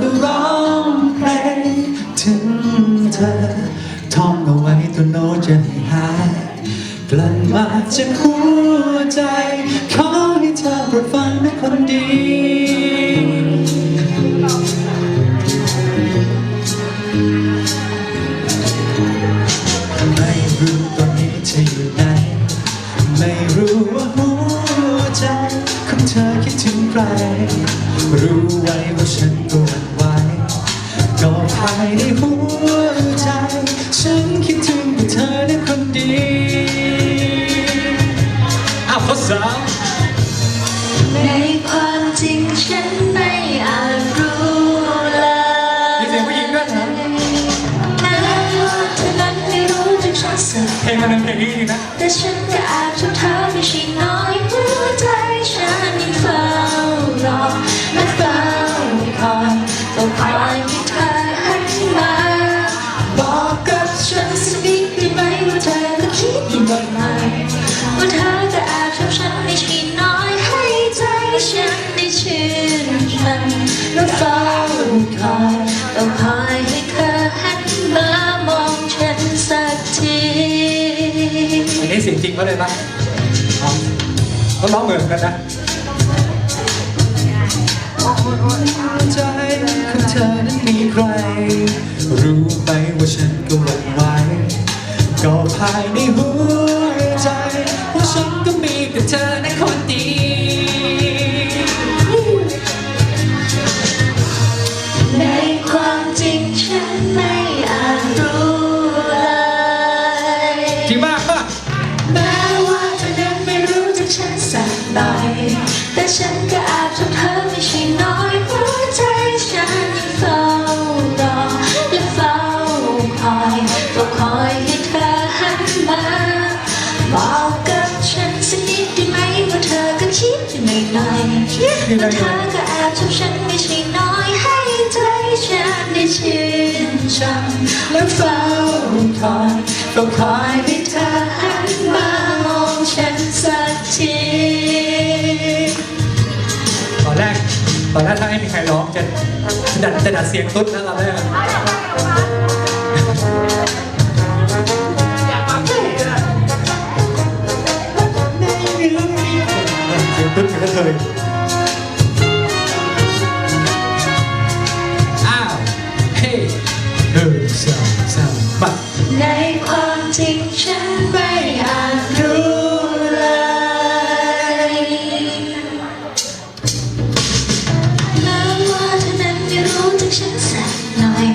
ก็ร้องเพลงถึงเธอท่องเอาไว้ตัวโน้ตจะให้หายกลั่นมาจากหัวใจ ขอให้เธอโปรดฟังนะคนดีไม่รู้ตอนนี้เธออยู่ไหน ไม่รู้ว่า รู้ไว้ว่าฉันก็หวั่นไหวก็ภายในหัวใจ ฉันคิดถึงแต่เธอนะคนดีอ้าวข้อสามในความจริงฉันไม่อาจรู้เลยมีเสียงผู้หญิงด้วยนะแม้ว่าเธอนั้นไม่รู้จักฉันสักเพลงมันเป็นเพลงนี้จริงนะแต่ฉันก็อาจจะเธอไม่ใช่น้อ ใจฉันได้ชื่นชันและเฝ้ารอต้องคอยให้เธอหันมามองฉันสักทีอันนี้เสียงจริงเขาเลยปะอ๋อเขาร้องเหมือนกันนะใจของเธอนั้นมีใคร รู้ไหมว่าฉันก็หวั่นไหวก็ภายในหัวใจว่าฉันก็มีแต่เธอในคน เธอก็แอบชอบฉันไม่ใช่น้อยให้ใจฉันได้ชื่นชมและเฝ้าคอยก็คอยให้เธอหันมามองฉันสักทีตอนแรกตอนแรกถ้าไม่มีใครร้องจะจะดัดจะดัดเสียงตุ๊ดนะตอนแรก ไม่อาจรู้เลยแม้ว่าเธอนั้นไม่รู้จักฉันสักหน่อย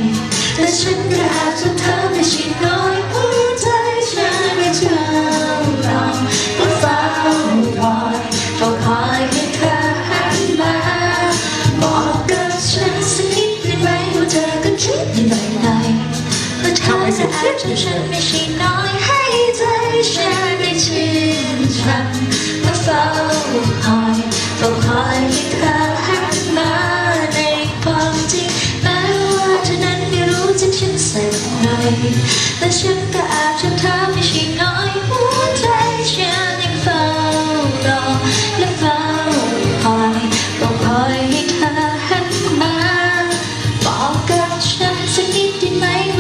แต่ฉันก็อาจจะเธอไม่ใช่น้อยหัวใจฉันไม่เจ้ารอและเฝ้าคอยก็คอยให้เธอหันมา บอกกับฉันสักนิดได้ไหมว่าเธอก็คิดอยู่ในในว่าเธอจะแอบชอบฉันไม่ใช่น้อย นชันและเฝ้าหอยก็คอยให้เธอหันมาในความจริงแม้ว่าเธอนั้นไม่รู้จักฉันสักหน่อยแต่ฉันก็อาจจะเธอ